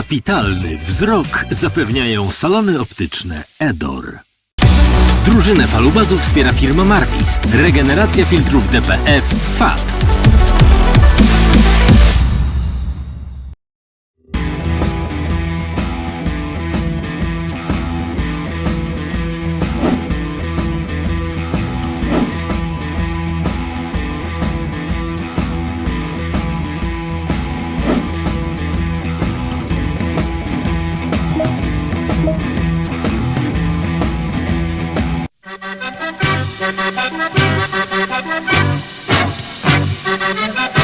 Kapitalny wzrok zapewniają salony optyczne Edor. Drużynę falubazów wspiera firma Marvis. Regeneracja filtrów DPF FAB. Thank you.